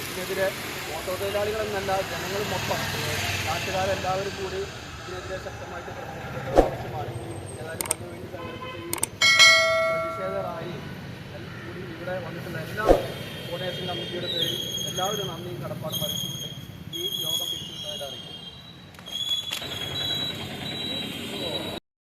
ഇതിനെതിരെ ഓട്ടോ തൊഴിലാളികളെന്നല്ല ജനങ്ങളുമൊപ്പം നാട്ടുകാരെല്ലാവരും കൂടി ഇതിനെതിരെ ശക്തമായിട്ട് പ്രതിഷേധിക്കേണ്ടത് ആവശ്യമാണ്. ഏതായാലും അതിനുവേണ്ടി സംഘടിപ്പിച്ച ഈ കൂടി ഇവിടെ വന്നിട്ടുള്ള എല്ലാ കോർഡിനേഷൻ കമ്മിറ്റിയുടെ പേരിൽ എല്ലാവരും നന്ദിയും കടപ്പാടും അറിയിച്ചു